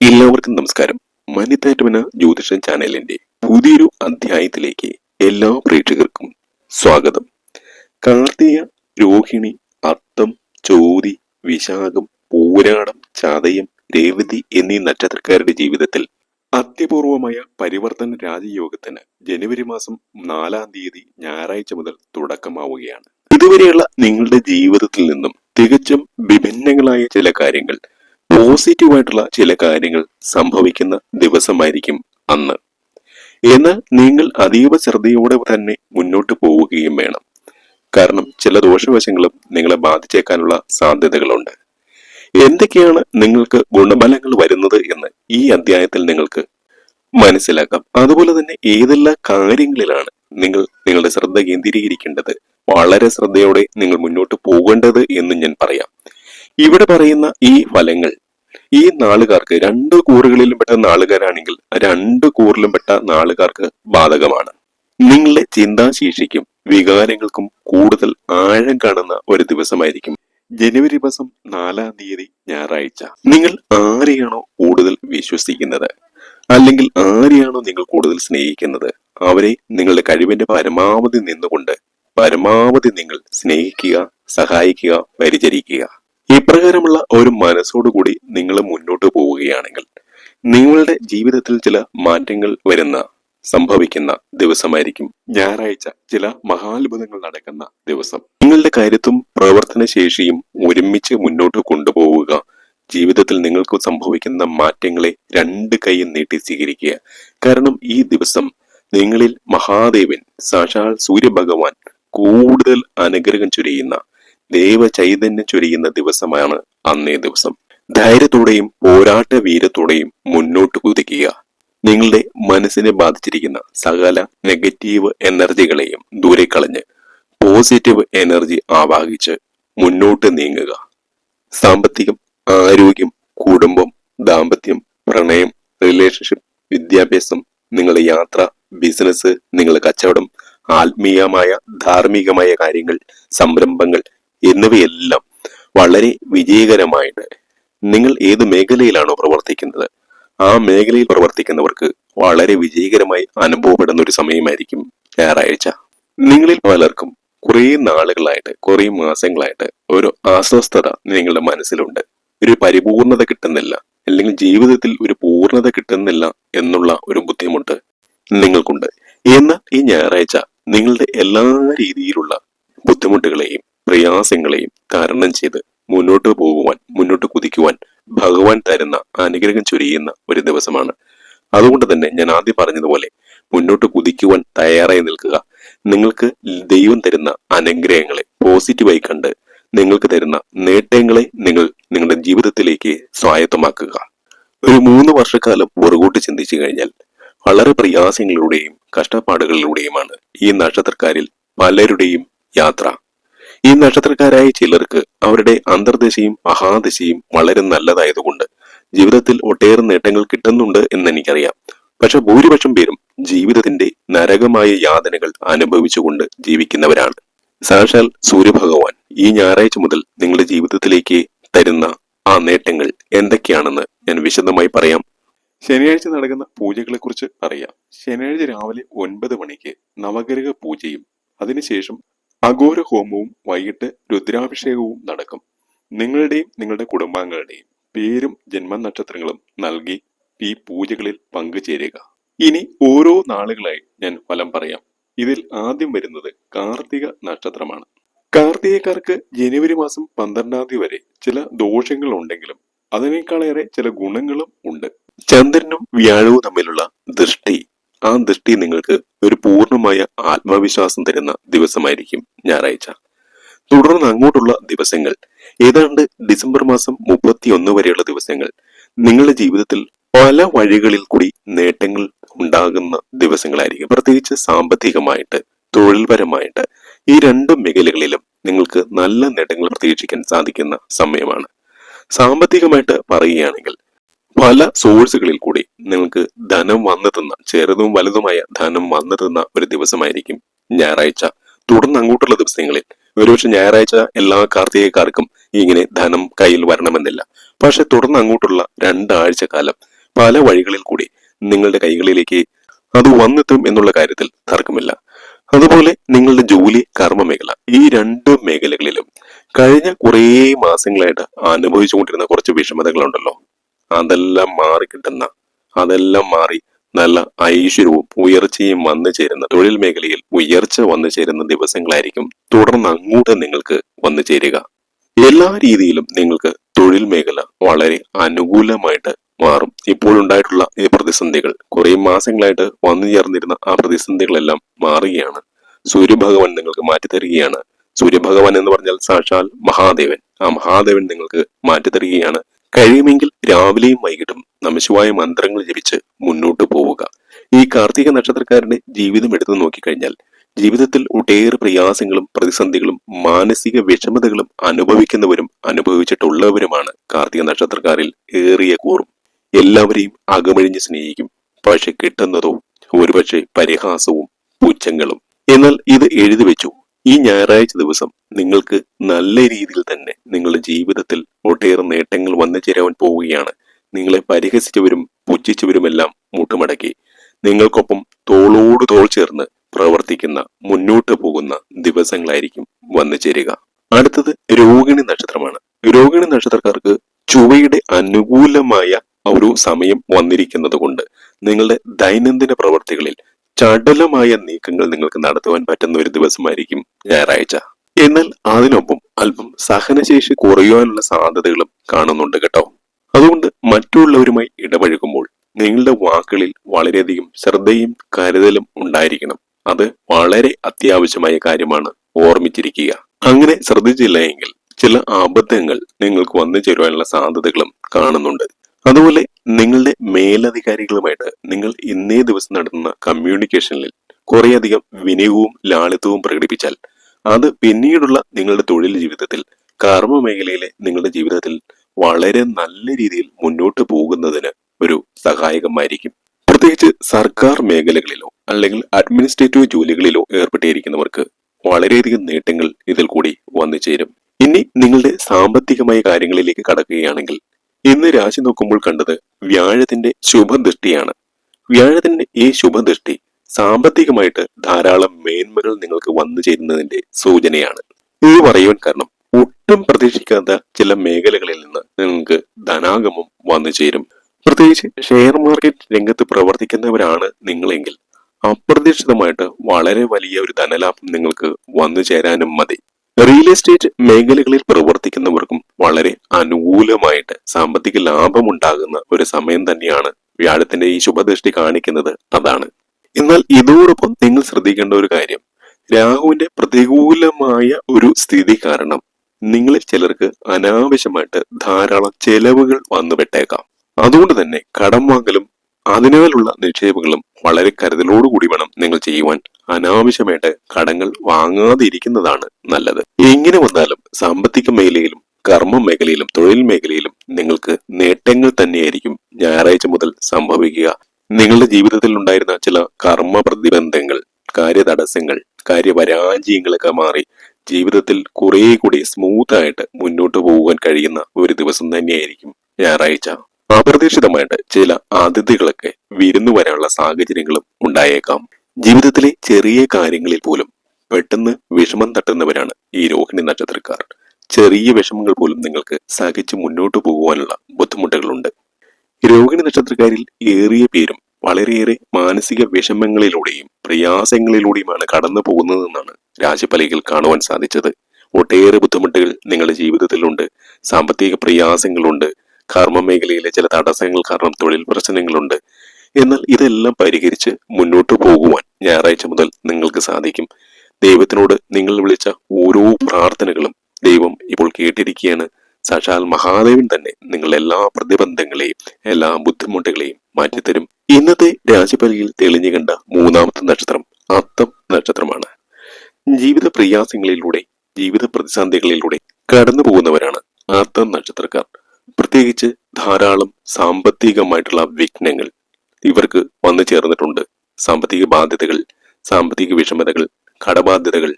എല്ലാവർക്കും നമസ്കാരം. മനിതാറ്റമന ജ്യോതിഷ ചാനലിന്റെ പുതിയൊരു അധ്യായത്തിലേക്ക് എല്ലാ പ്രേക്ഷകർക്കും സ്വാഗതം. കാർത്തിക രോഹിണി അത്തം ചോതി വിശാഖം പൂരാടം ചതയം രേവതി എന്നീ നക്ഷത്രക്കാരുടെ ജീവിതത്തിൽ അത്യപൂർവമായ പരിവർത്തന രാജയോഗത്തിന് ജനുവരി മാസം നാലാം തീയതി ഞായറാഴ്ച മുതൽ തുടക്കമാവുകയാണ്. ഇതുവരെയുള്ള നിങ്ങളുടെ ജീവിതത്തിൽ നിന്നും തികച്ചും വിഭിന്നങ്ങളായ ചില കാര്യങ്ങൾ പോസിറ്റീവായിട്ടുള്ള ചില കാര്യങ്ങൾ സംഭവിക്കുന്ന ദിവസമായിരിക്കും അന്ന്. എന്നാൽ നിങ്ങൾ അതീവ ശ്രദ്ധയോടെ തന്നെ മുന്നോട്ട് പോവുകയും വേണം. കാരണം ചില ദോഷവശങ്ങളും നിങ്ങളെ ബാധിച്ചേക്കാനുള്ള സാധ്യതകളുണ്ട്. എന്തൊക്കെയാണ് നിങ്ങൾക്ക് ഗുണഫലങ്ങൾ വരുന്നത് എന്ന് ഈ അധ്യായത്തിൽ നിങ്ങൾക്ക് മനസ്സിലാക്കാം. അതുപോലെ തന്നെ ഏതെല്ലാം കാര്യങ്ങളിലാണ് നിങ്ങൾ നിങ്ങളുടെ ശ്രദ്ധ കേന്ദ്രീകരിക്കേണ്ടത്? വളരെ ശ്രദ്ധയോടെ നിങ്ങൾ മുന്നോട്ട് പോകേണ്ടത് എന്ന് ഞാൻ പറയാം. ഇവിടെ പറയുന്ന ഈ ഫലങ്ങൾ ഈ നാളുകാർക്ക് രണ്ട് കൂറുകളിലും പെട്ട നാളുകാരാണെങ്കിൽ രണ്ട് കൂറിലും പെട്ട നാളുകാർക്ക് ബാധകമാണ്. നിങ്ങളുടെ ചിന്താശേഷിക്കും വികാരങ്ങൾക്കും കൂടുതൽ ആഴം കാണുന്ന ഒരു ദിവസമായിരിക്കും. ജനുവരി മാസം നാലാം തീയതി ഞായറാഴ്ച. നിങ്ങൾ ആരെയാണോ കൂടുതൽ വിശ്വസിക്കുന്നത്? അല്ലെങ്കിൽ ആരെയാണോ നിങ്ങൾ കൂടുതൽ സ്നേഹിക്കുന്നത്? അവരെ നിങ്ങളുടെ കഴിവിന്റെ പരമാവധി നിന്നുകൊണ്ട് പരമാവധി നിങ്ങൾ സ്നേഹിക്കുക സഹായിക്കുക പരിചരിക്കുക. ഇപ്രകാരമുള്ള ഒരു മനസ്സോടുകൂടി നിങ്ങൾ മുന്നോട്ട് പോവുകയാണെങ്കിൽ നിങ്ങളുടെ ജീവിതത്തിൽ ചില മാറ്റങ്ങൾ വരുന്ന സംഭവിക്കുന്ന ദിവസമായിരിക്കും. ഞായറാഴ്ച ചില മഹാത്ഭുതങ്ങൾ നടക്കുന്ന ദിവസം. നിങ്ങളുടെ കാര്യത്തും പ്രവർത്തന ശേഷിയും ഒരുമിച്ച് മുന്നോട്ട് കൊണ്ടുപോവുക. ജീവിതത്തിൽ നിങ്ങൾക്ക് സംഭവിക്കുന്ന മാറ്റങ്ങളെ രണ്ട് കൈയും നീട്ടി സ്വീകരിക്കുക. കാരണം ഈ ദിവസം നിങ്ങളിൽ മഹാദേവൻ സാക്ഷാൽ സൂര്യഭഗവാൻ കൂടുതൽ അനുഗ്രഹം ചൊരിയുന്ന ദൈവ ചൈതന്യം ചൊരിയുന്ന ദിവസമാണ് അന്നേ ദിവസം. ധൈര്യത്തോടെയും പോരാട്ട വീരത്തോടെയും മുന്നോട്ട് കുതിക്കുക. നിങ്ങളുടെ മനസ്സിനെ ബാധിച്ചിരിക്കുന്ന സകല നെഗറ്റീവ് എനർജികളെയും ദൂരെ കളഞ്ഞ് പോസിറ്റീവ് എനർജി ആവാഹിച്ച് മുന്നോട്ട് നീങ്ങുക. സാമ്പത്തികം ആരോഗ്യം കുടുംബം ദാമ്പത്യം പ്രണയം റിലേഷൻഷിപ്പ് വിദ്യാഭ്യാസം നിങ്ങളുടെ യാത്ര ബിസിനസ് നിങ്ങളുടെ കച്ചവടം ആത്മീയമായ ധാർമ്മികമായ കാര്യങ്ങൾ സംരംഭങ്ങൾ എന്നിവയെല്ലാം വളരെ വിജയകരമായിട്ട് നിങ്ങൾ ഏത് മേഖലയിലാണോ പ്രവർത്തിക്കുന്നത് ആ മേഖലയിൽ പ്രവർത്തിക്കുന്നവർക്ക് വളരെ വിജയകരമായി അനുഭവപ്പെടുന്ന ഒരു സമയമായിരിക്കും ഞായറാഴ്ച. നിങ്ങളിൽ പലർക്കും കുറേ നാളുകളായിട്ട് കുറേ മാസങ്ങളായിട്ട് ഒരു അസ്വസ്ഥത നിങ്ങളുടെ മനസ്സിലുണ്ട്. ഒരു പരിപൂർണത കിട്ടുന്നില്ല അല്ലെങ്കിൽ ജീവിതത്തിൽ ഒരു പൂർണത കിട്ടുന്നില്ല എന്നുള്ള ഒരു ബുദ്ധിമുട്ട് നിങ്ങൾക്കുണ്ട്. എന്നാൽ ഈ ഞായറാഴ്ച നിങ്ങളുടെ എല്ലാ രീതിയിലുള്ള ബുദ്ധിമുട്ടുകളെയും പ്രയാസങ്ങളെയും തരണം ചെയ്ത് മുന്നോട്ട് പോകുവാൻ മുന്നോട്ട് കുതിക്കുവാൻ ഭഗവാൻ തരുന്ന അനുഗ്രഹം ചൊരിയുന്ന ഒരു ദിവസമാണ്. അതുകൊണ്ട് തന്നെ ഞാൻ ആദ്യം പറഞ്ഞതുപോലെ മുന്നോട്ട് കുതിക്കുവാൻ തയ്യാറായി നിൽക്കുക. നിങ്ങൾക്ക് ദൈവം തരുന്ന അനുഗ്രഹങ്ങളെ പോസിറ്റീവായി കണ്ട് നിങ്ങൾക്ക് തരുന്ന നേട്ടങ്ങളെ നിങ്ങൾ നിങ്ങളുടെ ജീവിതത്തിലേക്ക് സ്വായത്തമാക്കുക. ഒരു മൂന്ന് വർഷക്കാലം പുറകോട്ട് ചിന്തിച്ചു കഴിഞ്ഞാൽ വളരെ പ്രയാസങ്ങളിലൂടെയും കഷ്ടപ്പാടുകളിലൂടെയുമാണ് ഈ നക്ഷത്രക്കാരിൽ പലരുടെയും യാത്ര. ഈ നക്ഷത്രക്കാരായ ചിലർക്ക് അവരുടെ അന്തർദശയും മഹാദശയും വളരെ നല്ലതായതുകൊണ്ട് ജീവിതത്തിൽ ഒട്ടേറെ നേട്ടങ്ങൾ കിട്ടുന്നുണ്ട് എന്ന് എനിക്കറിയാം പക്ഷെ ഭൂരിപക്ഷം പേരും ജീവിതത്തിന്റെ നരകമായ യാതനകൾ അനുഭവിച്ചുകൊണ്ട് ജീവിക്കുന്നവരാണ്. സാക്ഷാൽ സൂര്യഭഗവാൻ ഈ ഞായറാഴ്ച മുതൽ നിങ്ങളുടെ ജീവിതത്തിലേക്ക് തരുന്ന ആ നേട്ടങ്ങൾ എന്തൊക്കെയാണെന്ന് ഞാൻ വിശദമായി പറയാം. ശനിയാഴ്ച നടക്കുന്ന പൂജകളെ കുറിച്ച് അറിയാം. ശനിയാഴ്ച രാവിലെ ഒൻപത് മണിക്ക് നവഗ്രഹ പൂജയും അതിനുശേഷം അഘോര ഹോമവും വൈകിട്ട് രുദ്രാഭിഷേകവും നടക്കും. നിങ്ങളുടെയും നിങ്ങളുടെ കുടുംബാംഗങ്ങളുടെയും പേരും ജന്മനക്ഷത്രങ്ങളും നൽകി ഈ പൂജകളിൽ പങ്കുചേരുക. ഇനി ഓരോ നാളുകളായി ഞാൻ ഫലം പറയാം. ഇതിൽ ആദ്യം വരുന്നത് കാർത്തിക നക്ഷത്രമാണ്. കാർത്തികക്കാർക്ക് ജനുവരി മാസം പന്ത്രണ്ടാം തീയതി വരെ ചില ദോഷങ്ങൾ ഉണ്ടെങ്കിലും അതിനേക്കാളേറെ ചില ഗുണങ്ങളും ഉണ്ട്. ചന്ദ്രനും വ്യാഴവും തമ്മിലുള്ള ദൃഷ്ടി ആ ദൃഷ്ടി നിങ്ങൾക്ക് ഒരു പൂർണമായ ആത്മവിശ്വാസം തരുന്ന ദിവസമായിരിക്കും ഞായറാഴ്ച. തുടർന്ന് അങ്ങോട്ടുള്ള ദിവസങ്ങൾ ഏതാണ്ട് ഡിസംബർ മാസം മുപ്പത്തി ഒന്ന് വരെയുള്ള ദിവസങ്ങൾ നിങ്ങളുടെ ജീവിതത്തിൽ പല വഴികളിൽ കൂടി നേട്ടങ്ങൾ ഉണ്ടാകുന്ന ദിവസങ്ങളായിരിക്കും. പ്രത്യേകിച്ച് സാമ്പത്തികമായിട്ട് തൊഴിൽപരമായിട്ട് ഈ രണ്ട് മേഖലകളിലും നിങ്ങൾക്ക് നല്ല നേട്ടങ്ങൾ പ്രതീക്ഷിക്കാൻ സാധിക്കുന്ന സമയമാണ്. സാമ്പത്തികമായിട്ട് പറയുകയാണെങ്കിൽ പല സോഴ്സുകളിൽ കൂടി നിങ്ങൾക്ക് ധനം വന്നെത്തുന്ന ചെറുതും വലുതുമായ ധനം വന്നെത്തുന്ന ഒരു ദിവസമായിരിക്കും ഞായറാഴ്ച. തുടർന്ന് അങ്ങോട്ടുള്ള ദിവസങ്ങളിൽ ഒരുപക്ഷെ ഞായറാഴ്ച എല്ലാ കാർത്തികക്കാർക്കും ഇങ്ങനെ ധനം കയ്യിൽ വരണമെന്നില്ല. പക്ഷെ തുടർന്ന് അങ്ങോട്ടുള്ള രണ്ടാഴ്ച കാലം പല വഴികളിൽ കൂടി നിങ്ങളുടെ കൈകളിലേക്ക് അത് വന്നെത്തും എന്നുള്ള കാര്യത്തിൽ തർക്കമില്ല. അതുപോലെ നിങ്ങളുടെ ജോലി കർമ്മ മേഖല ഈ രണ്ട് മേഖലകളിലും കഴിഞ്ഞ കുറേ മാസങ്ങളായിട്ട് അനുഭവിച്ചുകൊണ്ടിരുന്ന കുറച്ച് വിഷമതകളുണ്ടല്ലോ. അതെല്ലാം മാറിക്കിട്ടുന്ന അതെല്ലാം മാറി നല്ല ഐശ്വര്യവും ഉയർച്ചയും വന്നു ചേരുന്ന തൊഴിൽ മേഖലയിൽ ഉയർച്ച വന്നു ചേരുന്ന ദിവസങ്ങളായിരിക്കും. തുടർന്ന് അങ്ങോട്ട് നിങ്ങൾക്ക് വന്നു ചേരുക. എല്ലാ രീതിയിലും നിങ്ങൾക്ക് തൊഴിൽ മേഖല വളരെ അനുകൂലമായിട്ട് മാറും. ഇപ്പോഴുണ്ടായിട്ടുള്ള ഈ പ്രതിസന്ധികൾ കുറെ മാസങ്ങളായിട്ട് വന്നു ചേർന്നിരുന്ന ആ പ്രതിസന്ധികളെല്ലാം മാറുകയാണ്. സൂര്യഭഗവാൻ നിങ്ങൾക്ക് മാറ്റി തരികയാണ്. സൂര്യഭഗവാൻ എന്ന് പറഞ്ഞാൽ സാക്ഷാൽ മഹാദേവൻ. ആ മഹാദേവൻ നിങ്ങൾക്ക് മാറ്റി തരികയാണ്. കഴിയുമെങ്കിൽ രാവിലെയും വൈകിട്ടും നമശിവായ മന്ത്രങ്ങൾ ജപിച്ച് മുന്നോട്ട് പോവുക. ഈ കാർത്തിക നക്ഷത്രക്കാരന്റെ ജീവിതം എടുത്തു നോക്കിക്കഴിഞ്ഞാൽ ജീവിതത്തിൽ ഒട്ടേറെ പ്രയാസങ്ങളും പ്രതിസന്ധികളും മാനസിക വിഷമതകളും അനുഭവിക്കുന്നവരും അനുഭവിച്ചിട്ടുള്ളവരുമാണ് കാർത്തിക നക്ഷത്രക്കാരിൽ ഏറിയ കൂറും. എല്ലാവരെയും അകമഴിഞ്ഞ് സ്നേഹിക്കും. പക്ഷെ കിട്ടുന്നതോ ഒരുപക്ഷെ പരിഹാസവും പുച്ഛങ്ങളും. എന്നാൽ ഇത് എഴുതി വെച്ചു. ഈ ഞായറാഴ്ച ദിവസം നിങ്ങൾക്ക് നല്ല രീതിയിൽ തന്നെ നിങ്ങളുടെ ജീവിതത്തിൽ ഒട്ടേറെ നേട്ടങ്ങൾ വന്നു ചേരാൻ പോവുകയാണ്. നിങ്ങളെ പരിഹസിച്ചവരും പുച്ഛിച്ചവരുമെല്ലാം മുട്ടുമടക്കി. നിങ്ങൾക്കൊപ്പം തോളോട് തോൾ ചേർന്ന് പ്രവർത്തിക്കുന്ന മുന്നോട്ട് പോകുന്ന ദിവസങ്ങളായിരിക്കും വന്നു ചേരുക. അടുത്തത് രോഹിണി നക്ഷത്രമാണ്. രോഹിണി നക്ഷത്രക്കാർക്ക് ചുവയുടെ അനുകൂലമായ ഒരു സമയം വന്നിരിക്കുന്നത് കൊണ്ട് നിങ്ങളുടെ ദൈനംദിന പ്രവർത്തികളിൽ ചടുലമായ നീക്കങ്ങൾ നിങ്ങൾക്ക് നടത്തുവാൻ പറ്റുന്ന ഒരു ദിവസമായിരിക്കും ഞായറാഴ്ച. എന്നാൽ അതിനൊപ്പം അല്പം സഹനശേഷി കുറയുവാനുള്ള സാധ്യതകളും കാണുന്നുണ്ട് കേട്ടോ. അതുകൊണ്ട് മറ്റുള്ളവരുമായി ഇടപഴകുമ്പോൾ നിങ്ങളുടെ വാക്കുകളിൽ വളരെയധികം ശ്രദ്ധയും കരുതലും ഉണ്ടായിരിക്കണം. അത് വളരെ അത്യാവശ്യമായ കാര്യമാണ്. ഓർമ്മിച്ചിരിക്കുക. അങ്ങനെ ശ്രദ്ധിച്ചില്ല എങ്കിൽ ചില അബദ്ധങ്ങൾ നിങ്ങൾക്ക് വന്നു ചേരുവാനുള്ള സാധ്യതകളും കാണുന്നുണ്ട്. അതുപോലെ നിങ്ങളുടെ മേലധികാരികളുമായിട്ട് നിങ്ങൾ ഇന്നേ ദിവസം നടത്തുന്ന കമ്മ്യൂണിക്കേഷനിൽ കുറേയധികം വിനയവും ലാളിത്യവും പ്രകടിപ്പിച്ചാൽ അത് പിന്നീടുള്ള നിങ്ങളുടെ തൊഴിൽ ജീവിതത്തിൽ കർമ്മ മേഖലയിലെ നിങ്ങളുടെ ജീവിതത്തിൽ വളരെ നല്ല രീതിയിൽ മുന്നോട്ട് പോകുന്നതിന് ഒരു സഹായകമായിരിക്കും. പ്രത്യേകിച്ച് സർക്കാർ മേഖലകളിലോ അല്ലെങ്കിൽ അഡ്മിനിസ്ട്രേറ്റീവ് ജോലികളിലോ ഏർപ്പെട്ടിരിക്കുന്നവർക്ക് വളരെയധികം നേട്ടങ്ങൾ ഇതിൽ കൂടി വന്നു ചേരും ഇനി നിങ്ങളുടെ സാമ്പത്തികമായ കാര്യങ്ങളിലേക്ക് കടക്കുകയാണെങ്കിൽ ഇന്ന് രാശി നോക്കുമ്പോൾ കണ്ടത് വ്യാഴത്തിന്റെ ശുഭദൃഷ്ടിയാണ്. വ്യാഴത്തിന്റെ ഈ ശുഭദൃഷ്ടി സാമ്പത്തികമായിട്ട് ധാരാളം മേന്മകൾ നിങ്ങൾക്ക് വന്നു ചേരുന്നതിന്റെ സൂചനയാണ്. ഇത് പറയുവാൻ കാരണം ഒട്ടും പ്രതീക്ഷിക്കാത്ത ചില മേഖലകളിൽ നിന്ന് നിങ്ങൾക്ക് ധനാഗമം വന്നു ചേരും. പ്രത്യേകിച്ച് ഷെയർ മാർക്കറ്റ് രംഗത്ത് പ്രവർത്തിക്കുന്നവരാണ് നിങ്ങളെങ്കിൽ അപ്രതീക്ഷിതമായിട്ട് വളരെ വലിയ ഒരു ധനലാഭം നിങ്ങൾക്ക് വന്നു ചേരാനും മതി. റിയൽ എസ്റ്റേറ്റ് മേഖലകളിൽ പ്രവർത്തിക്കുന്നവർക്കും വളരെ അനുകൂലമായിട്ട് സാമ്പത്തിക ലാഭമുണ്ടാകുന്ന ഒരു സമയം തന്നെയാണ് വ്യാഴത്തിന്റെ ഈ ശുഭദൃഷ്ടി കാണിക്കുന്നത്. അതാണ്. എന്നാൽ ഇതോടൊപ്പം നിങ്ങൾ ശ്രദ്ധിക്കേണ്ട ഒരു കാര്യം. രാഹുവിന്റെ പ്രതികൂലമായ ഒരു സ്ഥിതി കാരണം നിങ്ങളിൽ ചിലർക്ക് അനാവശ്യമായിട്ട് ധാരാളം ചെലവുകൾ വന്നുപെട്ടേക്കാം അതുകൊണ്ട് തന്നെ കടം വാങ്ങലും അതിനാലുള്ള നിക്ഷേപങ്ങളും വളരെ കരുതലോടുകൂടി വേണം നിങ്ങൾ ചെയ്യുവാൻ. അനാവശ്യമായിട്ട് കടങ്ങൾ വാങ്ങാതിരിക്കുന്നതാണ് നല്ലത്. എങ്ങനെ വന്നാലും സാമ്പത്തിക മേഖലയിലും കർമ്മ മേഖലയിലും തൊഴിൽ മേഖലയിലും നിങ്ങൾക്ക് നേട്ടങ്ങൾ തന്നെയായിരിക്കും ഞായറാഴ്ച മുതൽ സംഭവിക്കുക. നിങ്ങളുടെ ജീവിതത്തിൽ ഉണ്ടായിരുന്ന ചില കർമ്മ പ്രതിബന്ധങ്ങൾ കാര്യതടസ്സങ്ങൾ കാര്യപരാജയങ്ങളൊക്കെ മാറി ജീവിതത്തിൽ കുറെ കൂടി സ്മൂത്ത് ആയിട്ട് മുന്നോട്ട് പോകാൻ കഴിയുന്ന ഒരു ദിവസം തന്നെയായിരിക്കും ഞായറാഴ്ച. അപ്രതീക്ഷിതമായിട്ട് ചില അതിഥികളൊക്കെ വിരുന്നു വരാനുള്ള സാഹചര്യങ്ങളും ഉണ്ടായേക്കാം. ജീവിതത്തിലെ ചെറിയ കാര്യങ്ങളിൽ പോലും പെട്ടെന്ന് വിഷമം തട്ടുന്നവരാണ് ഈ രോഹിണി നക്ഷത്രക്കാർ. ചെറിയ വിഷമങ്ങൾ പോലും നിങ്ങൾക്ക് സഹിച്ച് മുന്നോട്ട് പോകുവാനുള്ള ബുദ്ധിമുട്ടുകളുണ്ട്. രോഹിണി നക്ഷത്രക്കാരിൽ ഏറിയ പേരും വളരെയേറെ മാനസിക വിഷമങ്ങളിലൂടെയും പ്രയാസങ്ങളിലൂടെയുമാണ് കടന്നു പോകുന്നതെന്നാണ് രാശിഫലയിൽ കാണുവാൻ സാധിച്ചത്. ഒട്ടേറെ ബുദ്ധിമുട്ടുകൾ നിങ്ങളുടെ ജീവിതത്തിലുണ്ട്. സാമ്പത്തിക പ്രയാസങ്ങളുണ്ട്. കർമ്മ മേഖലയിലെ ചില തടസ്സങ്ങൾ കാരണം തൊഴിൽ പ്രശ്നങ്ങളുണ്ട്. എന്നാൽ ഇതെല്ലാം പരിഹരിച്ച് മുന്നോട്ട് പോകുവാൻ ഞായറാഴ്ച മുതൽ നിങ്ങൾക്ക് സാധിക്കും. ദൈവത്തിനോട് നിങ്ങൾ വിളിച്ച ഓരോ പ്രാർത്ഥനകളും ദൈവം ഇപ്പോൾ കേട്ടിരിക്കുകയാണ്. സാക്ഷാൽ മഹാദേവൻ തന്നെ നിങ്ങൾ എല്ലാ പ്രതിബന്ധങ്ങളെയും എല്ലാ ബുദ്ധിമുട്ടുകളെയും മാറ്റിത്തരും. ഇന്നത്തെ രാശിഫലയിൽ തെളിഞ്ഞു കണ്ട മൂന്നാമത്തെ നക്ഷത്രം അത്തം നക്ഷത്രമാണ്. ജീവിത പ്രയാസങ്ങളിലൂടെ ജീവിത പ്രതിസന്ധികളിലൂടെ കടന്നു പോകുന്നവരാണ് അത്തം നക്ഷത്രക്കാർ. പ്രത്യേകിച്ച് ധാരാളം സാമ്പത്തികമായിട്ടുള്ള വിഘ്നങ്ങൾ ഇവർക്ക് വന്നു ചേർന്നിട്ടുണ്ട്. സാമ്പത്തിക ബാധ്യതകൾ സാമ്പത്തിക വിഷമതകൾ കടബാധ്യതകൾ.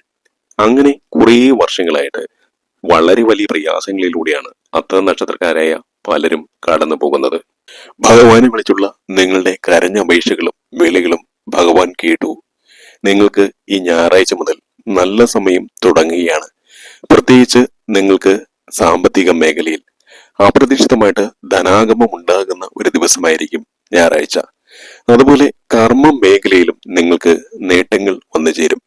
അങ്ങനെ കുറേ വർഷങ്ങളായിട്ട് വളരെ വലിയ പ്രയാസങ്ങളിലൂടെയാണ് അത്ര നക്ഷത്രക്കാരായ പലരും കടന്നു പോകുന്നത്. ഭഗവാനെ വിളിച്ചുള്ള നിങ്ങളുടെ കരഞ്ഞ അപേക്ഷകളും വിളികളും ഭഗവാൻ കേട്ടു. നിങ്ങൾക്ക് ഈ ഞായറാഴ്ച മുതൽ നല്ല സമയം തുടങ്ങുകയാണ്. പ്രത്യേകിച്ച് നിങ്ങൾക്ക് സാമ്പത്തിക മേഖലയിൽ അപ്രതീക്ഷിതമായിട്ട് ധനാഗമം ഉണ്ടാകുന്ന ഒരു ദിവസമായിരിക്കും ഞായറാഴ്ച. അതുപോലെ കർമ്മ മേഖലയിലും നിങ്ങൾക്ക് നേട്ടങ്ങൾ വന്നു ചേരും.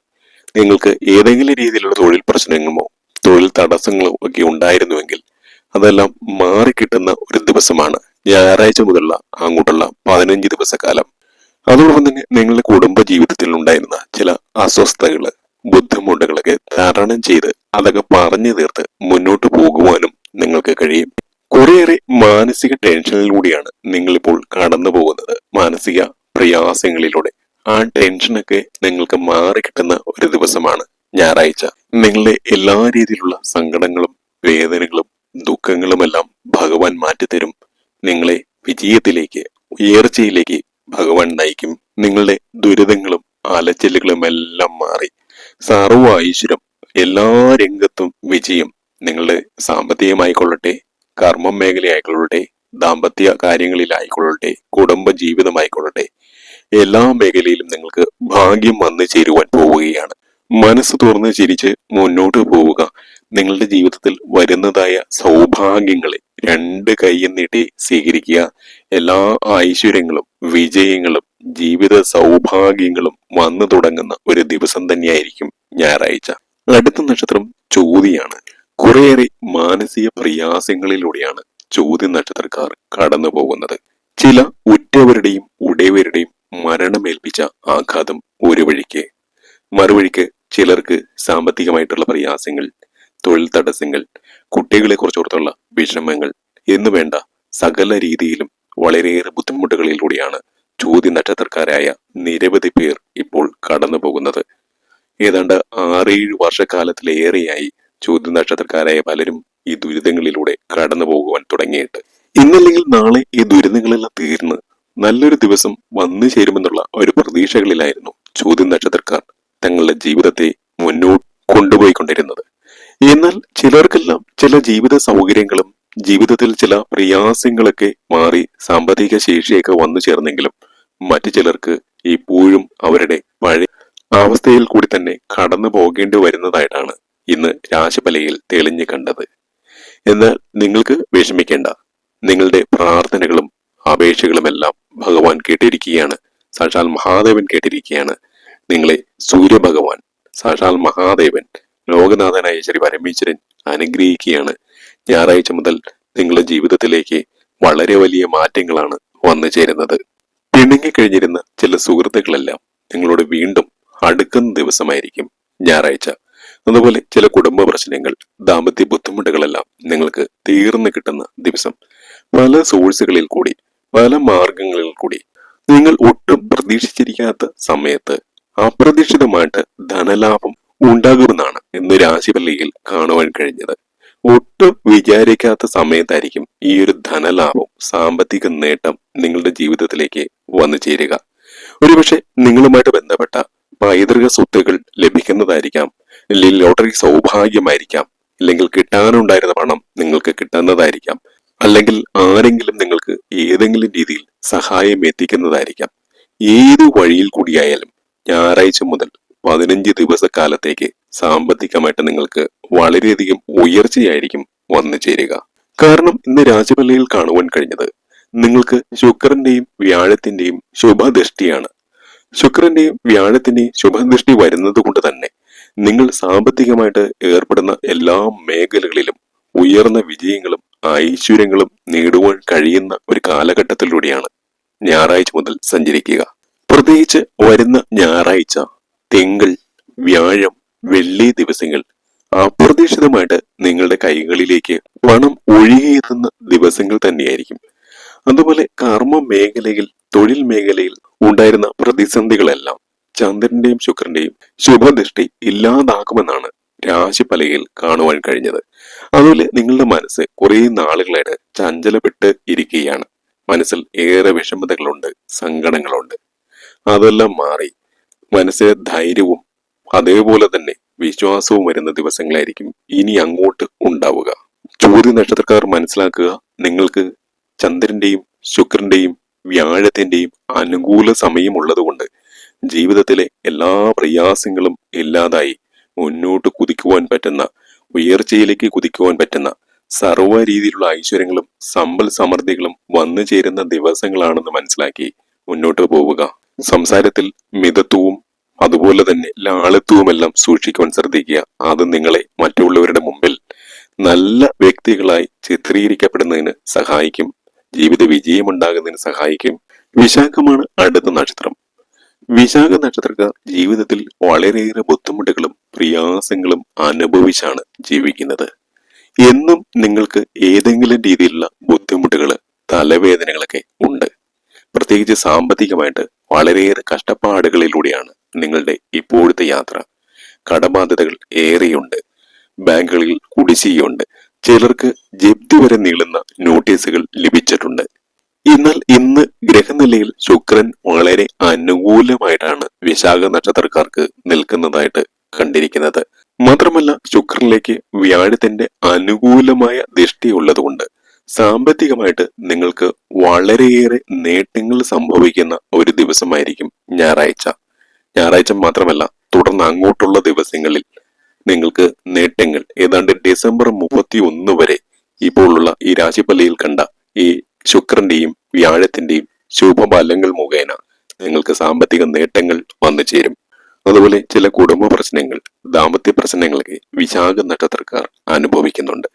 നിങ്ങൾക്ക് ഏതെങ്കിലും രീതിയിലുള്ള തൊഴിൽ പ്രശ്നങ്ങളോ തൊഴിൽ തടസ്സങ്ങളോ ഒക്കെ ഉണ്ടായിരുന്നുവെങ്കിൽ അതെല്ലാം മാറിക്കിട്ടുന്ന ഒരു ദിവസമാണ് ഞായറാഴ്ച മുതലുള്ള അങ്ങോട്ടുള്ള പതിനഞ്ച് ദിവസക്കാലം. അതോടൊപ്പം തന്നെ നിങ്ങളുടെ കുടുംബ ജീവിതത്തിൽ ഉണ്ടായിരുന്ന ചില അസ്വസ്ഥതകൾ ബുദ്ധിമുട്ടുകളൊക്കെ തരണം ചെയ്ത് അതൊക്കെ പറഞ്ഞു തീർത്ത് മുന്നോട്ട് പോകുവാനും നിങ്ങൾക്ക് കഴിയും. കുറേയേറെ മാനസിക ടെൻഷനിലൂടെയാണ് നിങ്ങളിപ്പോൾ കടന്നു പോകുന്നത്. മാനസിക പ്രയാസങ്ങളിലൂടെ. ആ ടെൻഷനൊക്കെ നിങ്ങൾക്ക് മാറിക്കിട്ടുന്ന ഒരു ദിവസമാണ് ഞായറാഴ്ച. നിങ്ങളുടെ എല്ലാ രീതിയിലുള്ള സങ്കടങ്ങളും വേദനകളും ദുഃഖങ്ങളുമെല്ലാം ഭഗവാൻ മാറ്റിത്തരും. നിങ്ങളെ വിജയത്തിലേക്ക് ഉയർച്ചയിലേക്ക് ഭഗവാൻ നയിക്കും. നിങ്ങളുടെ ദുരിതങ്ങളും അലച്ചിലുകളും എല്ലാം മാറി. സർവ ഐശ്വര്യം എല്ലാ രംഗത്തും വിജയം നിങ്ങളുടെ സാമ്പത്തികമായിക്കൊള്ളട്ടെ കർമ്മ മേഖലയായിക്കൊള്ളട്ടെ ദാമ്പത്യ കാര്യങ്ങളിലായിക്കൊള്ളട്ടെ കുടുംബ ജീവിതമായിക്കൊള്ളട്ടെ എല്ലാ മേഖലയിലും നിങ്ങൾക്ക് ഭാഗ്യം വന്നു ചേരുവാൻ പോവുകയാണ്. മനസ്സ് തുറന്ന് ചിരിച്ച് മുന്നോട്ട് പോവുക. നിങ്ങളുടെ ജീവിതത്തിൽ വരുന്നതായ സൗഭാഗ്യങ്ങളെ രണ്ട് കൈയും നീട്ടി സ്വീകരിക്കുക. എല്ലാ ഐശ്വര്യങ്ങളും വിജയങ്ങളും ജീവിത സൗഭാഗ്യങ്ങളും വന്നു തുടങ്ങുന്ന ഒരു ദിവസം തന്നെയായിരിക്കും ഞായറാഴ്ച. അടുത്ത നക്ഷത്രം ചോതിയാണ്. കുറേയേറെ മാനസിക പ്രയാസങ്ങളിലൂടെയാണ് ചോദ്യ നക്ഷത്രക്കാർ കടന്നു പോകുന്നത് ചില ഉറ്റവരുടെയും ഉടയവരുടെയും മരണമേൽപ്പിച്ച ആഘാതം ഒരു വഴിക്ക്. മറുവഴിക്ക് ചിലർക്ക് സാമ്പത്തികമായിട്ടുള്ള പ്രയാസങ്ങൾ തൊഴിൽ തടസ്സങ്ങൾ കുട്ടികളെ കുറിച്ചോർത്തുള്ള വിഷമങ്ങൾ എന്നു വേണ്ട സകല രീതിയിലും വളരെയേറെ ബുദ്ധിമുട്ടുകളിലൂടെയാണ് ചോദ്യ നക്ഷത്രക്കാരായ നിരവധി പേർ ഇപ്പോൾ കടന്നു പോകുന്നത് ഏതാണ്ട് ആറേഴ് വർഷക്കാലത്തിലേറെയായി ചോദ്യ നക്ഷത്രക്കാരായ പലരും ഈ ദുരിതങ്ങളിലൂടെ കടന്നു പോകുവാൻ തുടങ്ങിയിട്ട്. ഇന്നല്ലെങ്കിൽ നാളെ ഈ ദുരിതങ്ങളെല്ലാം തീർന്ന് നല്ലൊരു ദിവസം വന്നു ചേരുമെന്നുള്ള ഒരു പ്രതീക്ഷകളിലായിരുന്നു ചോദ്യ നക്ഷത്രക്കാർ തങ്ങളുടെ ജീവിതത്തെ മുന്നോട്ട് കൊണ്ടുപോയിക്കൊണ്ടിരുന്നത്. എന്നാൽ ചിലർക്കെല്ലാം ചില ജീവിത സൗകര്യങ്ങളും ജീവിതത്തിൽ ചില പ്രയാസങ്ങളൊക്കെ മാറി സാമ്പത്തിക ശേഷിയൊക്കെ വന്നു ചേർന്നെങ്കിലും മറ്റു ചിലർക്ക് ഇപ്പോഴും അവരുടെ പഴയ അവസ്ഥയിൽ കൂടി തന്നെ കടന്നു പോകേണ്ടി വരുന്നതായിട്ടാണ് ഇന്ന് രാശിപലയിൽ തെളിഞ്ഞു കണ്ടത്. എന്നാൽ നിങ്ങൾക്ക് വിഷമിക്കേണ്ട. നിങ്ങളുടെ പ്രാർത്ഥനകളും അപേക്ഷകളുമെല്ലാം ഭഗവാൻ കേട്ടിരിക്കുകയാണ്. സാക്ഷാൽ മഹാദേവൻ കേട്ടിരിക്കുകയാണ്. നിങ്ങളെ സൂര്യഭഗവാൻ സാക്ഷാൽ മഹാദേവൻ ലോകനാഥനായ ശ്രീ പരമേശ്വരൻ അനുഗ്രഹിക്കുകയാണ്. ഞായറാഴ്ച മുതൽ നിങ്ങളുടെ ജീവിതത്തിലേക്ക് വളരെ വലിയ മാറ്റങ്ങളാണ് വന്നു ചേരുന്നത്. പിണങ്ങിക്കഴിഞ്ഞിരുന്ന ചില സുഹൃത്തുക്കളെല്ലാം നിങ്ങളോട് വീണ്ടും അടുക്കുന്ന ദിവസമായിരിക്കും ഞായറാഴ്ച. അതുപോലെ ചില കുടുംബ പ്രശ്നങ്ങൾ ദാമ്പത്യ ബുദ്ധിമുട്ടുകളെല്ലാം നിങ്ങൾക്ക് തീർന്നു കിട്ടുന്ന ദിവസം. പല സോഴ്സുകളിൽ കൂടി പല മാർഗങ്ങളിൽ കൂടി നിങ്ങൾ ഒട്ടും പ്രതീക്ഷിച്ചിരിക്കാത്ത സമയത്ത് അപ്രതീക്ഷിതമായിട്ട് ധനലാഭം ഉണ്ടാകുമെന്നാണ് ഇന്ന് രാശിപല്ലിയിൽ കാണുവാൻ കഴിഞ്ഞത്. ഒട്ടും വിചാരിക്കാത്ത സമയത്തായിരിക്കും ഈ ഒരു ധനലാഭം സാമ്പത്തിക നേട്ടം നിങ്ങളുടെ ജീവിതത്തിലേക്ക് വന്നു ചേരുക. ഒരുപക്ഷെ നിങ്ങളുമായിട്ട് ബന്ധപ്പെട്ട പൈതൃക സ്വത്തുകൾ ലഭിക്കുന്നതായിരിക്കാം ലോട്ടറി സൗഭാഗ്യമായിരിക്കാം. അല്ലെങ്കിൽ കിട്ടാനുണ്ടായിരുന്ന പണം നിങ്ങൾക്ക് കിട്ടുന്നതായിരിക്കാം. അല്ലെങ്കിൽ ആരെങ്കിലും നിങ്ങൾക്ക് ഏതെങ്കിലും രീതിയിൽ സഹായം എത്തിക്കുന്നതായിരിക്കാം. ഏത് വഴിയിൽ കൂടിയായാലും ഞായറാഴ്ച മുതൽ പതിനഞ്ച് ദിവസക്കാലത്തേക്ക് സാമ്പത്തികമായിട്ട് നിങ്ങൾക്ക് വളരെയധികം ഉയർച്ചയായിരിക്കും വന്നു ചേരുക. കാരണം ഇന്ന് രാജപല്ലിയിൽ കാണുവാൻ കഴിഞ്ഞത് നിങ്ങൾക്ക് ശുക്രന്റെയും വ്യാഴത്തിന്റെയും ശുഭദൃഷ്ടിയാണ്. ശുക്രന്റെയും വ്യാഴത്തിന്റെയും ശുഭദൃഷ്ടി വരുന്നത് കൊണ്ട് തന്നെ നിങ്ങൾ സാമ്പത്തികമായിട്ട് ഏർപ്പെടുന്ന എല്ലാ മേഖലകളിലും ഉയർന്ന വിജയങ്ങളും ഐശ്വര്യങ്ങളും നേടുവാൻ കഴിയുന്ന ഒരു കാലഘട്ടത്തിലൂടെയാണ് ഞായറാഴ്ച മുതൽ സഞ്ചരിക്കുക. പ്രത്യേകിച്ച് വരുന്ന ഞായറാഴ്ച തിങ്കൾ വ്യാഴം വെള്ളി ദിവസങ്ങൾ അപ്രതീക്ഷിതമായിട്ട് നിങ്ങളുടെ കൈകളിലേക്ക് പണം ഒഴുകിയെത്തുന്ന ദിവസങ്ങൾ തന്നെയായിരിക്കും. അതുപോലെ കർമ്മ മേഖലയിൽ തൊഴിൽ മേഖലയിൽ ഉണ്ടായിരുന്ന പ്രതിസന്ധികളെല്ലാം ചന്ദ്രന്റെയും ശുക്രന്റെയും ശുഭദൃഷ്ടി ഇല്ലാതാക്കുമെന്നാണ് രാശിഫലയിൽ കാണുവാൻ കഴിഞ്ഞത്. അതുപോലെ നിങ്ങളുടെ മനസ്സ് കുറെ നാളുകളായിട്ട് ചഞ്ചലപ്പെട്ട് ഇരിക്കുകയാണ്. മനസ്സിൽ ഏറെ വിഷമതകളുണ്ട് സങ്കടങ്ങളുണ്ട്. അതെല്ലാം മാറി മനസ്സിന് ധൈര്യവും അതേപോലെ തന്നെ വിശ്വാസവും വരുന്ന ദിവസങ്ങളായിരിക്കും ഇനി അങ്ങോട്ട് ഉണ്ടാവുക. ചോദ്യ നക്ഷത്രക്കാർ മനസ്സിലാക്കുക നിങ്ങൾക്ക് ചന്ദ്രന്റെയും ശുക്രന്റെയും വ്യാഴത്തിന്റെയും അനുകൂല സമയമുള്ളതുകൊണ്ട് ജീവിതത്തിലെ എല്ലാ പ്രയാസങ്ങളും ഇല്ലാതായി മുന്നോട്ട് കുതിക്കുവാൻ പറ്റുന്ന ഉയർച്ചയിലേക്ക് കുതിക്കുവാൻ പറ്റുന്ന സർവ രീതിയിലുള്ള ഐശ്വര്യങ്ങളും സമ്പൽ സമൃദ്ധികളും വന്നു ചേരുന്ന ദിവസങ്ങളാണെന്ന് മനസ്സിലാക്കി മുന്നോട്ട് പോവുക. സംസാരത്തിൽ മിതത്വവും അതുപോലെ തന്നെ ലാളിത്വുമെല്ലാം സൂക്ഷിക്കുവാൻ ശ്രദ്ധിക്കുക. അത് നിങ്ങളെ മറ്റുള്ളവരുടെ മുമ്പിൽ നല്ല വ്യക്തികളായി ചിത്രീകരിക്കപ്പെടുന്നതിന് സഹായിക്കും. ജീവിത വിജയമുണ്ടാകുന്നതിന് സഹായിക്കും. വിശാഖമാണ് അടുത്ത നക്ഷത്രം. വിശാഖ നക്ഷത്രക്കാർ ജീവിതത്തിൽ വളരെയേറെ ബുദ്ധിമുട്ടുകളും പ്രയാസങ്ങളും അനുഭവിച്ചാണ് ജീവിക്കുന്നത്. എന്നും നിങ്ങൾക്ക് ഏതെങ്കിലും രീതിയിലുള്ള ബുദ്ധിമുട്ടുകൾ തലവേദനകളൊക്കെ ഉണ്ട്. പ്രത്യേകിച്ച് സാമ്പത്തികമായിട്ട് വളരെയേറെ കഷ്ടപ്പാടുകളിലൂടെയാണ് നിങ്ങളുടെ ഇപ്പോഴത്തെ യാത്ര. കടബാധ്യതകൾ ഏറെയുണ്ട്. ബാങ്കുകളിൽ കുടിശ്ശികയുണ്ട്. ചിലർക്ക് ജപ്തി വരെ നീളുന്ന നോട്ടീസുകൾ ലഭിച്ചിട്ടുണ്ട്. എന്നാൽ ഇന്ന് ഗ്രഹനിലയിൽ ശുക്രൻ വളരെ അനുകൂലമായിട്ടാണ് വിശാഖ നക്ഷത്രക്കാർക്ക് നിൽക്കുന്നതായിട്ട് കണ്ടിരിക്കുന്നത്. മാത്രമല്ല ശുക്രനിലേക്ക് വ്യാഴത്തിന്റെ അനുകൂലമായ ദൃഷ്ടി ഉള്ളതുകൊണ്ട് സാമ്പത്തികമായിട്ട് നിങ്ങൾക്ക് വളരെയേറെ നേട്ടങ്ങൾ സംഭവിക്കുന്ന ഒരു ദിവസമായിരിക്കും ഞായറാഴ്ച. ഞായറാഴ്ച മാത്രമല്ല തുടർന്ന് അങ്ങോട്ടുള്ള ദിവസങ്ങളിൽ നിങ്ങൾക്ക് നേട്ടങ്ങൾ. ഏതാണ്ട് ഡിസംബർ മുപ്പത്തി ഒന്ന് വരെ ഇപ്പോഴുള്ള ഈ രാശിപ്പള്ളിയിൽ കണ്ട ഈ ശുക്രന്റെയും വ്യാഴത്തിന്റെയും ശുഭഫലങ്ങൾ മുഖേന നിങ്ങൾക്ക് സാമ്പത്തിക നേട്ടങ്ങൾ വന്നു ചേരും. അതുപോലെ ചില കുടുംബ പ്രശ്നങ്ങൾ ദാമ്പത്യ പ്രശ്നങ്ങളൊക്കെ വിശാഖ നക്ഷത്രക്കാർ അനുഭവിക്കുന്നുണ്ട്.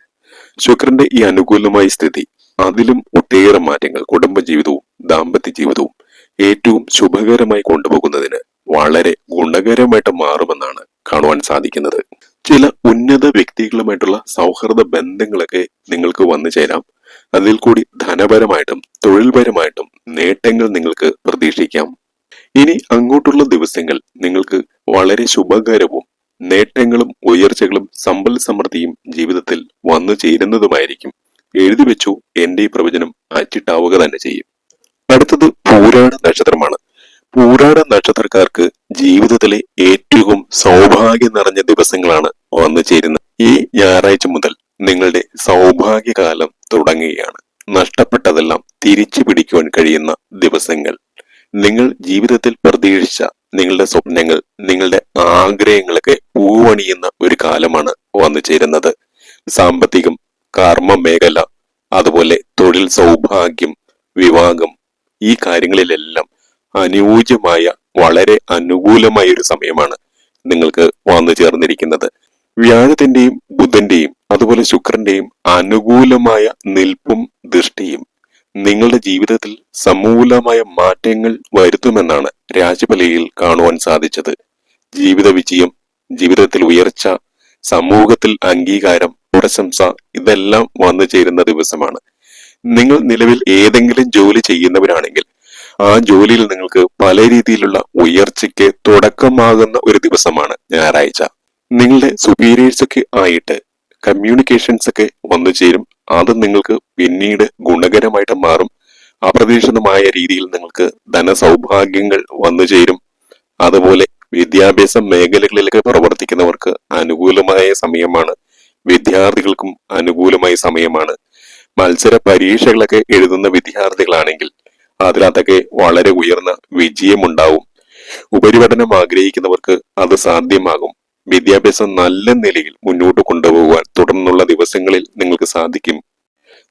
ശുക്രന്റെ ഈ അനുകൂലമായ സ്ഥിതി അതിലും ഒട്ടേറെ മാറ്റങ്ങൾ കുടുംബ ജീവിതവും ദാമ്പത്യ ജീവിതവും ഏറ്റവും ശുഭകരമായി കൊണ്ടുപോകുന്നതിന് വളരെ ഗുണകരമായിട്ട് മാറുമെന്നാണ് കാണുവാൻ സാധിക്കുന്നത്. ചില ഉന്നത വ്യക്തികളുമായിട്ടുള്ള സൗഹൃദ ബന്ധങ്ങളൊക്കെ നിങ്ങൾക്ക് വന്നു ചേരാം. അതിൽ കൂടി ധനപരമായിട്ടും തൊഴിൽപരമായിട്ടും നേട്ടങ്ങൾ നിങ്ങൾക്ക് പ്രതീക്ഷിക്കാം. ഇനി അങ്ങോട്ടുള്ള ദിവസങ്ങൾ നിങ്ങൾക്ക് വളരെ ശുഭകരവും നേട്ടങ്ങളും ഉയർച്ചകളും സമ്പൽ സമൃദ്ധിയും ജീവിതത്തിൽ വന്നു ചേരുന്നതുമായിരിക്കും. എഴുതി വെച്ചു എന്റെ ഈ പ്രവചനം അച്ചിട്ടാവുക തന്നെ ചെയ്യും. അടുത്തത് പൂരാട നക്ഷത്രമാണ്. പൂരാട നക്ഷത്രക്കാർക്ക് ജീവിതത്തിലെ ഏറ്റവും സൗഭാഗ്യം നിറഞ്ഞ ദിവസങ്ങളാണ് വന്നു ചേരുന്നത്. ഈ ഞായറാഴ്ച മുതൽ നിങ്ങളുടെ സൗഭാഗ്യകാലം തുടങ്ങുകയാണ്. നഷ്ടപ്പെട്ടതെല്ലാം തിരിച്ചു പിടിക്കുവാൻ കഴിയുന്ന ദിവസങ്ങൾ. നിങ്ങൾ ജീവിതത്തിൽ പ്രതീക്ഷിച്ച നിങ്ങളുടെ സ്വപ്നങ്ങൾ നിങ്ങളുടെ ആഗ്രഹങ്ങളൊക്കെ പൂവണിയുന്ന ഒരു കാലമാണ് വന്നു ചേരുന്നത്. സാമ്പത്തികം കർമ്മ മേഖല അതുപോലെ തൊഴിൽ സൗഭാഗ്യം വിവാഹം ഈ കാര്യങ്ങളിലെല്ലാം അനുയോജ്യമായ വളരെ അനുകൂലമായ ഒരു സമയമാണ് നിങ്ങൾക്ക് വന്നു ചേർന്നിരിക്കുന്നത്. വ്യാഴത്തിന്റെയും ബുധന്റെയും അതുപോലെ ശുക്രന്റെയും അനുകൂലമായ നിൽപ്പും ദൃഷ്ടിയും നിങ്ങളുടെ ജീവിതത്തിൽ സമൂലമായ മാറ്റങ്ങൾ വരുത്തുമെന്നാണ് രാജപലയിൽ കാണുവാൻ സാധിച്ചത്. ജീവിത വിജയം ജീവിതത്തിൽ ഉയർച്ച സമൂഹത്തിൽ അംഗീകാരം പ്രശംസ ഇതെല്ലാം വന്നു ചേരുന്ന ദിവസമാണ്. നിങ്ങൾ നിലവിൽ ഏതെങ്കിലും ജോലി ചെയ്യുന്നവരാണെങ്കിൽ ആ ജോലിയിൽ നിങ്ങൾക്ക് പല രീതിയിലുള്ള ഉയർച്ചയ്ക്ക് തുടക്കമാകുന്ന ഒരു ദിവസമാണ് ഞായറാഴ്ച. നിങ്ങളുടെ സുപീരിയേഴ്സൊക്കെ ആയിട്ട് കമ്മ്യൂണിക്കേഷൻസ് ഒക്കെ വന്നു ചേരും. അത് നിങ്ങൾക്ക് പിന്നീട് ഗുണകരമായിട്ട് മാറും. അപ്രതീക്ഷിതമായ രീതിയിൽ നിങ്ങൾക്ക് ധനസൗഭാഗ്യങ്ങൾ വന്നു ചേരും. അതുപോലെ വിദ്യാഭ്യാസ മേഖലകളിലൊക്കെ പ്രവർത്തിക്കുന്നവർക്ക് അനുകൂലമായ സമയമാണ്. വിദ്യാർത്ഥികൾക്കും അനുകൂലമായ സമയമാണ്. മത്സര പരീക്ഷകളൊക്കെ എഴുതുന്ന വിദ്യാർത്ഥികളാണെങ്കിൽ അതിനകത്തൊക്കെ വളരെ ഉയർന്ന വിജയമുണ്ടാവും. ഉപരിപഠനം ആഗ്രഹിക്കുന്നവർക്ക് അത് സാധ്യമാകും. വിദ്യാഭ്യാസം നല്ല നിലയിൽ മുന്നോട്ട് കൊണ്ടുപോകുവാൻ തുടർന്നുള്ള ദിവസങ്ങളിൽ നിങ്ങൾക്ക് സാധിക്കും.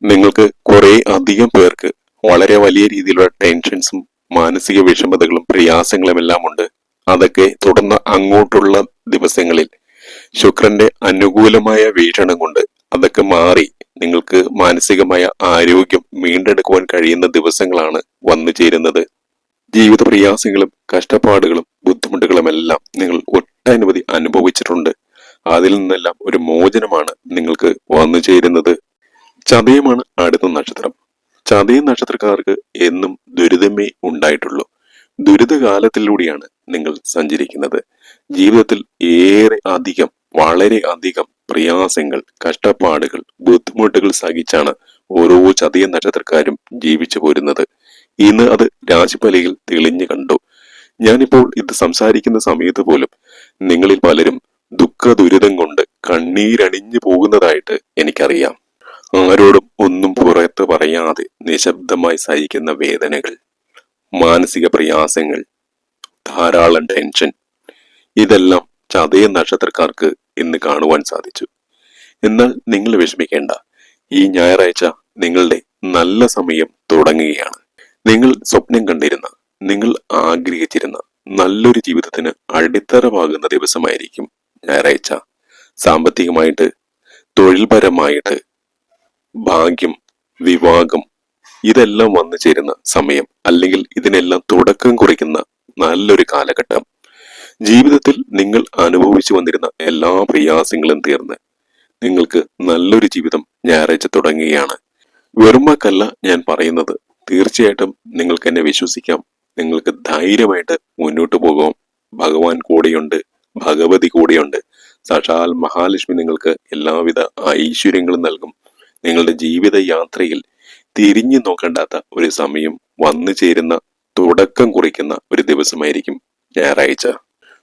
നിങ്ങൾക്ക് കുറെ അധികം പേർക്ക് വളരെ വലിയ രീതിയിലുള്ള ടെൻഷൻസും മാനസിക വിഷമതകളും പ്രയാസങ്ങളും എല്ലാം ഉണ്ട്. അതൊക്കെ തുടർന്ന് അങ്ങോട്ടുള്ള ദിവസങ്ങളിൽ ശുക്രന്റെ അനുകൂലമായ വീക്ഷണം കൊണ്ട് അതൊക്കെ മാറി നിങ്ങൾക്ക് മാനസികമായ ആരോഗ്യം വീണ്ടെടുക്കുവാൻ കഴിയുന്ന ദിവസങ്ങളാണ് വന്നു ചേരുന്നത് ജീവിത പ്രയാസങ്ങളും കഷ്ടപ്പാടുകളും ബുദ്ധിമുട്ടുകളും എല്ലാം നിങ്ങൾ ഒട്ടനവധി അനുഭവിച്ചിട്ടുണ്ട്. അതിൽ നിന്നെല്ലാം ഒരു മോചനമാണ് നിങ്ങൾക്ക് വന്നു ചേരുന്നത്. ചതയമാണ് അടുത്ത നക്ഷത്രം. ചതയ നക്ഷത്രക്കാർക്ക് എന്നും ദുരിതമേ ഉണ്ടായിട്ടുള്ളൂ. ദുരിതകാലത്തിലൂടെയാണ് നിങ്ങൾ സഞ്ചരിക്കുന്നത്. ജീവിതത്തിൽ ഏറെ അധികം വളരെ അധികം പ്രയാസങ്ങൾ കഷ്ടപ്പാടുകൾ ബുദ്ധിമുട്ടുകൾ സഹിച്ചാണ് ഓരോ ചതയ നക്ഷത്രക്കാരും ജീവിച്ചു പോരുന്നത്. ഇന്ന് അത് രാശിഫലയിൽ തെളിഞ്ഞു കണ്ടു. ഞാനിപ്പോൾ ഇത് സംസാരിക്കുന്ന സമയത്ത് പോലും നിങ്ങളിൽ പലരും ദുഃഖ ദുരിതം കൊണ്ട് കണ്ണീരണിഞ്ഞു പോകുന്നതായിട്ട് എനിക്കറിയാം. ആരോടും ഒന്നും പുറത്ത് പറയാതെ നിശബ്ദമായി സഹിക്കുന്ന വേദനകൾ മാനസിക പ്രയാസങ്ങൾ ധാരാളം ടെൻഷൻ ഇതെല്ലാം ചതയ നക്ഷത്രക്കാർക്ക് ഇന്ന് കാണുവാൻ സാധിച്ചു. എന്നാൽ നിങ്ങൾ വിഷമിക്കേണ്ട. ഈ ഞായറാഴ്ച നിങ്ങളുടെ നല്ല സമയം തുടങ്ങുകയാണ്. നിങ്ങൾ സ്വപ്നം കണ്ടിരുന്ന നിങ്ങൾ ആഗ്രഹിച്ചിരുന്ന നല്ലൊരു ജീവിതത്തിന് അടിത്തറവാകുന്ന ദിവസമായിരിക്കും ഞായറാഴ്ച. സാമ്പത്തികമായിട്ട് തൊഴിൽപരമായിട്ട് ഭാഗ്യം വിവാഹം ഇതെല്ലാം വന്നു ചേരുന്ന സമയം അല്ലെങ്കിൽ ഇതിനെല്ലാം തുടക്കം കുറിക്കുന്ന നല്ലൊരു കാലഘട്ടം. ജീവിതത്തിൽ നിങ്ങൾ അനുഭവിച്ചു വന്നിരുന്ന എല്ലാ പ്രയാസങ്ങളും തീർന്ന് നിങ്ങൾക്ക് നല്ലൊരു ജീവിതം ഞായറാഴ്ച തുടങ്ങുകയാണ്. വെറുമക്കല്ല ഞാൻ പറയുന്നത്. തീർച്ചയായിട്ടും നിങ്ങൾക്ക് എന്നെ വിശ്വസിക്കാം. നിങ്ങൾക്ക് ധൈര്യമായിട്ട് മുന്നോട്ട് പോകാം. ഭഗവാൻ കൂടെയുണ്ട് ഭഗവതി കൂടെയുണ്ട്. സാക്ഷാൽ മഹാലക്ഷ്മി നിങ്ങൾക്ക് എല്ലാവിധ ഐശ്വര്യങ്ങളും നൽകും. നിങ്ങളുടെ ജീവിത യാത്രയിൽ തിരിഞ്ഞു നോക്കേണ്ടാത്ത ഒരു സമയം വന്നു ചേരുന്ന തുടക്കം കുറിക്കുന്ന ഒരു ദിവസമായിരിക്കും ഞായറാഴ്ച.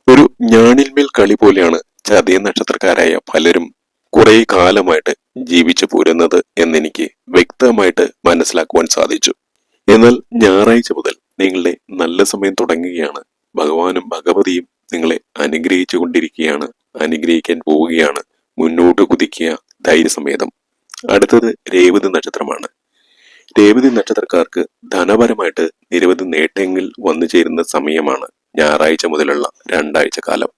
ഒരു ഞാണിന്മേൽ കളി പോലെയാണ് ചതയ നക്ഷത്രക്കാരായ പലരും കുറെ കാലമായിട്ട് ജീവിച്ചു പോരുന്നത് എന്നെനിക്ക് വ്യക്തമായിട്ട് മനസ്സിലാക്കുവാൻ സാധിച്ചു. എന്നാൽ ഞായറാഴ്ച മുതൽ നിങ്ങളുടെ നല്ല സമയം തുടങ്ങുകയാണ്. ഭഗവാനും ഭഗവതിയും നിങ്ങളെ അനുഗ്രഹിച്ചു കൊണ്ടിരിക്കുകയാണ്. അനുഗ്രഹിക്കാൻ പോവുകയാണ്. മുന്നോട്ട് കുതിക്കുക ധൈര്യസമേതം. അടുത്തത് രേവതി നക്ഷത്രമാണ്. രേവതി നക്ഷത്രക്കാർക്ക് ധനപരമായിട്ട് നിരവധി നേട്ടങ്ങൾ വന്നു ചേരുന്ന സമയമാണ് ഞായറാഴ്ച മുതലുള്ള രണ്ടാഴ്ച കാലം.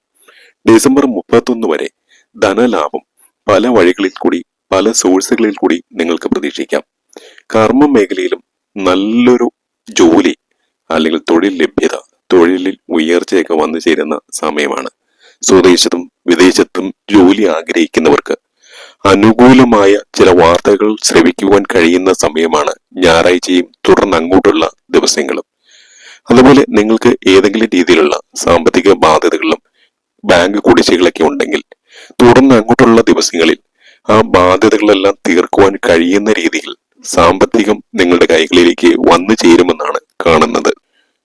ഡിസംബർ മുപ്പത്തൊന്ന് വരെ ധനലാഭം പല വഴികളിൽ കൂടി പല സോഴ്സുകളിൽ കൂടി നിങ്ങൾക്ക് പ്രതീക്ഷിക്കാം. കർമ്മ മേഖലയിലും നല്ലൊരു ജോലി അല്ലെങ്കിൽ തൊഴിൽ ലഭ്യത തൊഴിലിൽ ഉയർച്ചയൊക്കെ വന്നു ചേരുന്ന സമയമാണ്. സ്വദേശത്തും വിദേശത്തും ജോലി ആഗ്രഹിക്കുന്നവർക്ക് അനുകൂലമായ ചില വാർത്തകൾ ശ്രവിക്കുവാൻ കഴിയുന്ന സമയമാണ് ഞായറാഴ്ചയും തുടർന്ന് അങ്ങോട്ടുള്ള ദിവസങ്ങളും. അതുപോലെ നിങ്ങൾക്ക് ഏതെങ്കിലും രീതിയിലുള്ള സാമ്പത്തിക ബാധ്യതകളും ബാങ്ക് കുടിശ്ശികളൊക്കെ ഉണ്ടെങ്കിൽ തുടർന്ന് അങ്ങോട്ടുള്ള ദിവസങ്ങളിൽ ആ ബാധ്യതകളെല്ലാം തീർക്കുവാൻ കഴിയുന്ന രീതിയിൽ സാമ്പത്തികം നിങ്ങളുടെ കൈകളിലേക്ക് വന്നു ചേരുമെന്നാണ് കാണുന്നത്.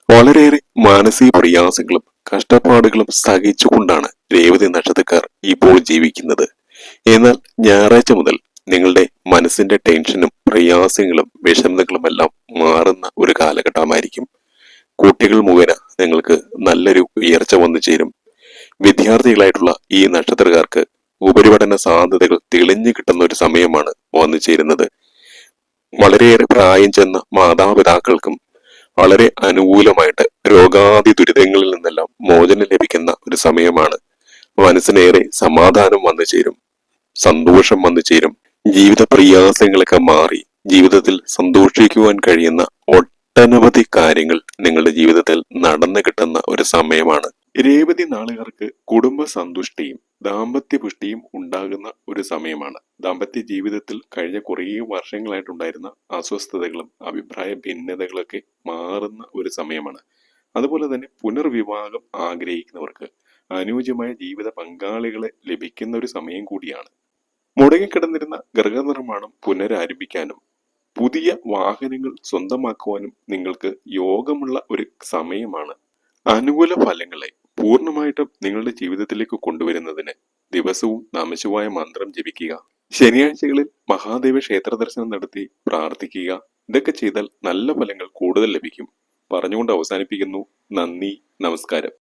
വളരെയേറെ മാനസിക പ്രയാസങ്ങളും കഷ്ടപ്പാടുകളും സഹിച്ചുകൊണ്ടാണ് രേവതി നക്ഷത്രക്കാർ ഇപ്പോൾ ജീവിക്കുന്നത്. എന്നാൽ ഞായറാഴ്ച മുതൽ നിങ്ങളുടെ മനസ്സിന്റെ ടെൻഷനും പ്രയാസങ്ങളും വിഷമതകളും എല്ലാം മാറുന്ന ഒരു കാലഘട്ടമായിരിക്കും. കുട്ടികൾ മുഖേന നിങ്ങൾക്ക് നല്ലൊരു ഉയർച്ച വന്നു ചേരും. വിദ്യാർത്ഥികളായിട്ടുള്ള ഈ നക്ഷത്രക്കാർക്ക് ഉപരിപഠന സാധ്യതകൾ തെളിഞ്ഞു കിട്ടുന്ന ഒരു സമയമാണ് വന്നു ചേരുന്നത്. വളരെയേറെ പ്രായം ചെന്ന മാതാപിതാക്കൾക്കും വളരെ അനുകൂലമായിട്ട് രോഗാദി ദുരിതങ്ങളിൽ നിന്നെല്ലാം മോചനം ലഭിക്കുന്ന ഒരു സമയമാണ്. മനസ്സിനേറെ സമാധാനം വന്നു ചേരും സന്തോഷം വന്നു ചേരും ജീവിത പ്രയാസങ്ങളൊക്കെ മാറി ജീവിതത്തിൽ സന്തോഷിക്കുവാൻ കഴിയുന്ന ഒട്ടനവധി കാര്യങ്ങൾ നിങ്ങളുടെ ജീവിതത്തിൽ നടന്നു കിട്ടുന്ന ഒരു സമയമാണ്. രേവതി നാളുകാർക്ക് കുടുംബ സന്തുഷ്ടിയും ദാമ്പത്യ പുഷ്ടിയും ഉണ്ടാകുന്ന ഒരു സമയമാണ്. ദാമ്പത്യ ജീവിതത്തിൽ കഴിഞ്ഞ കുറേ വർഷങ്ങളായിട്ടുണ്ടായിരുന്ന അസ്വസ്ഥതകളും അഭിപ്രായ ഭിന്നതകളൊക്കെ മാറുന്ന ഒരു സമയമാണ്. അതുപോലെ തന്നെ പുനർവിവാഹം ആഗ്രഹിക്കുന്നവർക്ക് അനുയോജ്യമായ ജീവിത പങ്കാളികളെ ലഭിക്കുന്ന ഒരു സമയം കൂടിയാണ്. മുടങ്ങിക്കിടന്നിരുന്ന ഗൃഹനിർമ്മാണം പുനരാരംഭിക്കാനും പുതിയ വാഹനങ്ങൾ സ്വന്തമാക്കുവാനും നിങ്ങൾക്ക് യോഗമുള്ള ഒരു സമയമാണ്. അനുകൂല ഫലങ്ങളെ പൂർണമായിട്ടും നിങ്ങളുടെ ജീവിതത്തിലേക്ക് കൊണ്ടുവരുന്നതിന് ദിവസവും നമശിവായ മന്ത്രം ജപിക്കുക. ശനിയാഴ്ചകളിൽ മഹാദേവ ക്ഷേത്ര ദർശനം നടത്തി പ്രാർത്ഥിക്കുക. ഇതൊക്കെ ചെയ്താൽ നല്ല ഫലങ്ങൾ കൂടുതൽ ലഭിക്കും. പറഞ്ഞുകൊണ്ട് അവസാനിപ്പിക്കുന്നു. നന്ദി. നമസ്കാരം.